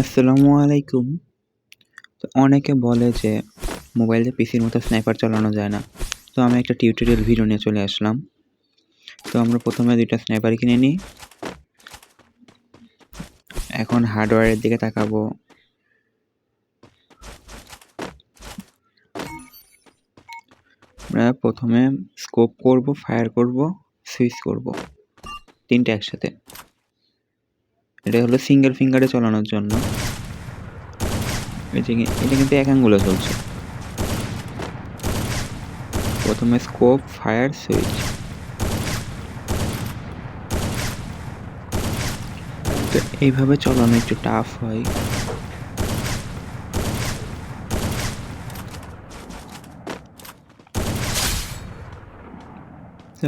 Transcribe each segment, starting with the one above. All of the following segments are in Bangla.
আসসালামু আলাইকুম। তো অনেকে বলে যে মোবাইলে পিসির মতো স্নাইপার চালানো যায় না। তো আমি একটা টিউটোরিয়াল ভিডিও নিয়ে চলে আসলাম। তো আমরা প্রথমে দুইটা স্নাইপার কিনে নিই। এখন হার্ডওয়্যারের দিকে তাকাবো। আমরা প্রথমে স্কোপ করব ফায়ার করব সুইচ করব। তিনটে একসাথে। এটা হলো সিঙ্গেল ফিঙ্গারে চালানোর জন্য। এটা কিন্তু এক আঙ্গুলে চলছে। প্রথমে স্কোপ ফায়ার সুইচ তো এইভাবে চালানো একটু টাফ হয়।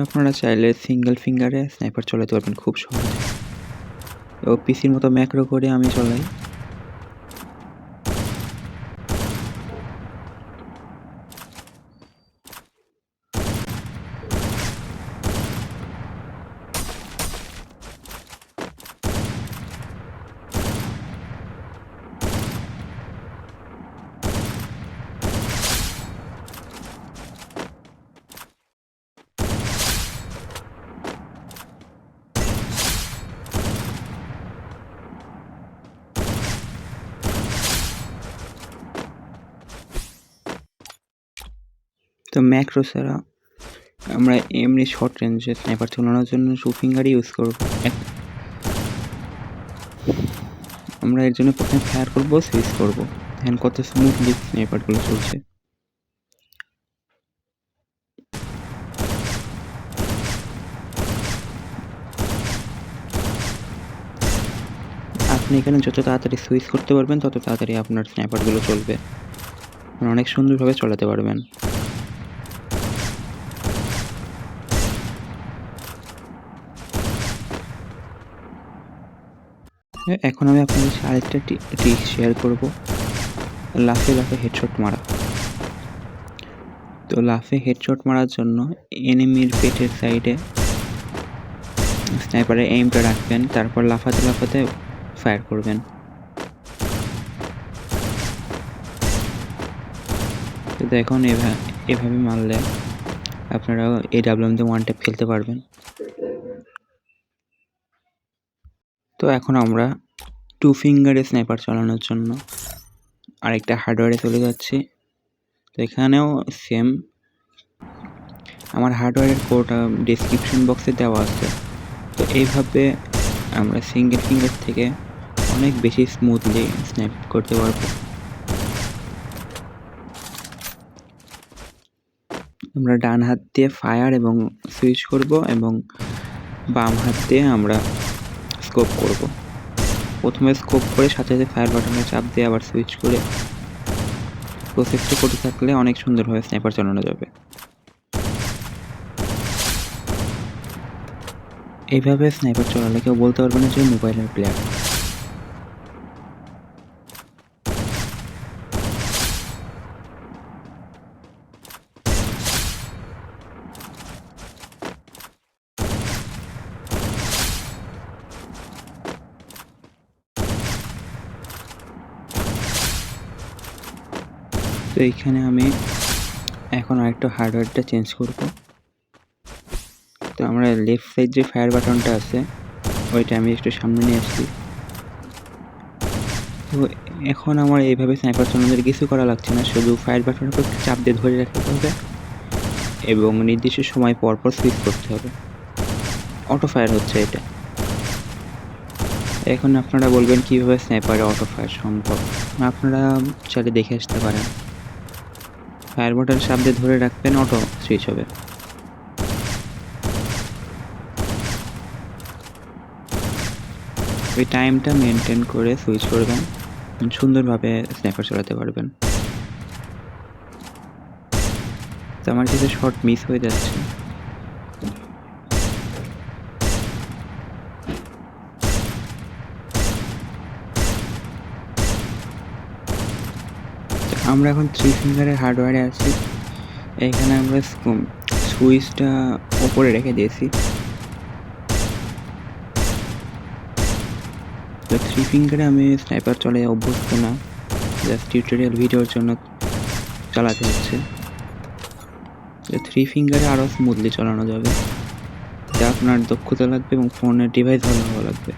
আপনারা চাইলে সিঙ্গেল ফিঙ্গারে স্নাইপার চালাতে পারবেন খুব সহজে। ও পিসির মতো ম্যাক্রো করে আমি চলাই। তো ম্যাক্রো ছাড়া আমরা এমনি শর্ট রেঞ্জে স্নাইপার চালানোর জন্য শু ফিঙ্গারই ইউজ করব। আমরা এর জন্য প্রথমে ফায়ার করব সুইচ করব। দেখেন কত স্মুথলি স্নাইপারগুলো চলছে। আপনি এখানে যত তাড়াতাড়ি সুইচ করতে পারবেন, তত তাড়াতাড়ি আপনার স্ন্যাপারগুলো চলবে। অনেক সুন্দরভাবে চালাতে পারবেন। এখন আমি আপনাদের আরেকটা ট্রিক শেয়ার করব। লাফে লাফে হেডশট মারা। তো লাফে হেডশট মারার জন্য এনিমির পেটের সাইডে স্নাইপারে এইমটা রাখবেন, তারপর লাফাতে লাফাতে ফায়ার করবেন। তো দেখুন এভাবে মারলে আপনারা এই ডাব্লিউএমতে ওয়ান ট্যাপ খেলতে পারবেন। তো এখন আমরা টু ফিঙ্গারে স্নাইপার চালানোর জন্য আরেকটা হার্ডওয়্যারে চলে যাচ্ছি। তো এখানেও সেম আমার হার্ডওয়্যারের কোডটা ডিসক্রিপশন বক্সে দেওয়া আছে। তো এইভাবে আমরা সিঙ্গেল ফিঙ্গার থেকে অনেক বেশি স্মুথলি স্ন্যাপ করতে পারব। আমরা ডান হাত দিয়ে ফায়ার এবং সুইচ করব এবং বাম হাত দিয়ে আমরা স্কোপ করব। প্রথমে স্কোপ করে সাথে সাথে ফায়ার বাটনে চাপ দিয়ে আবার সুইচ করে প্রসেসটা করতে থাকলে অনেক সুন্দরভাবে স্নাইপার চালানো যাবে। এইভাবে স্নাইপার চলালে কেউ বলতে পারবে না যে মোবাইলের প্লেয়ার তো এইখানে আমি এখন আরেকটু হার্ডওয়্যারটা চেঞ্জ করব। তো আমরা লেফট সাইড যে ফায়ার বাটনটা আছে, ওইটা আমি একটু সামনে নিয়ে আসছি। তো এখন আমার এইভাবে স্নাইপার চালানোর কিছু করা লাগছে না, শুধু ফায়ার বাটনের উপর চাপ দিয়ে ধরে রাখতে হবে এবং নির্দিষ্ট সময় পর পর সুইচ করতে হবে। অটো ফায়ার হচ্ছে এটা। এখন আপনারা বলবেন কীভাবে স্নাইপারে অটো ফায়ার সম্ভব? আপনারা চাইলে দেখে আসতে পারেন। ফায়ার বাটন সামনে ধরে রাখবেন অটো সুইচ হবে। ওই টাইমটা মেনটেন করে সুইচ করবেন। সুন্দরভাবে স্ন্যাপার চালাতে পারবেন। তো আমার কিছু শর্ট মিস হয়ে যাচ্ছে। আমরা এখন থ্রি ফিঙ্গারের হার্ডওয়্যারে আছি। এখানে আমরা সুইচটা ওপরে রেখে দিয়েছি। তো থ্রি ফিঙ্গারে আমি স্নাইপার চলে অভ্যস্ত না। জাস্ট টিউটোরিয়াল ভিডিওর জন্য চালাতে হচ্ছে। তো থ্রি ফিঙ্গারে আরও স্মুথলি চালানো যাবে। যা আপনার দক্ষতা লাগবে এবং ফোনের ডিভাইস ভালো লাগবে।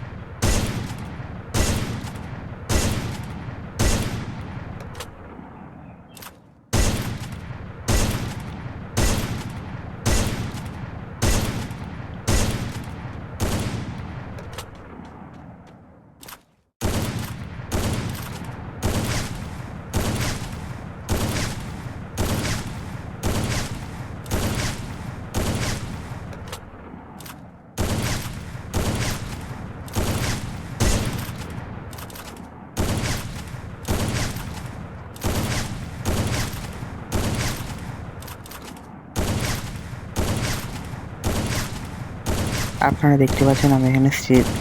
আপনারা দেখতে পাচ্ছেন আমি এখানে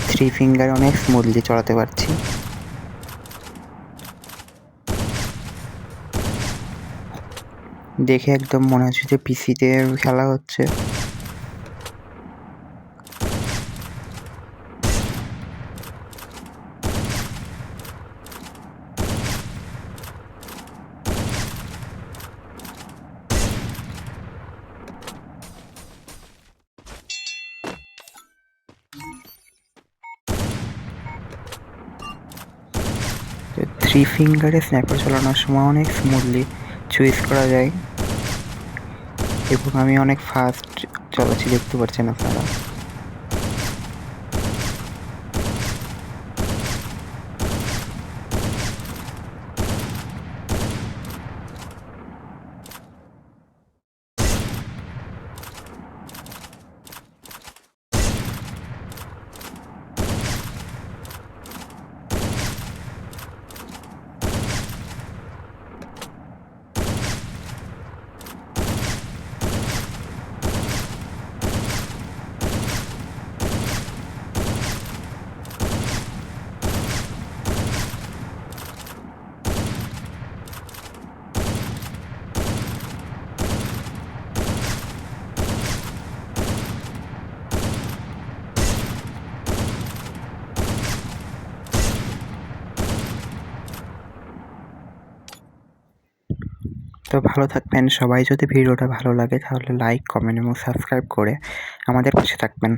থ্রি ফিঙ্গার অনেক স্মুথলি চড়াতে পারছি। দেখে একদম মনে হচ্ছে যে পিসিতে খেলা হচ্ছে। থ্রি ফিঙ্গারে স্ন্যাপার চালানোর সময় অনেক স্মুথলি চুইস করা যায়। এবং আমি অনেক ফাস্ট চালাচ্ছি, দেখতে পাচ্ছেন আপনারা। তো ভালো থাকবেন। সবাই যদি ভিডিওটা ভালো লাগে তাহলে লাইক কমেন্ট এবং সাবস্ক্রাইব করে আমাদের পাশে থাকবেন।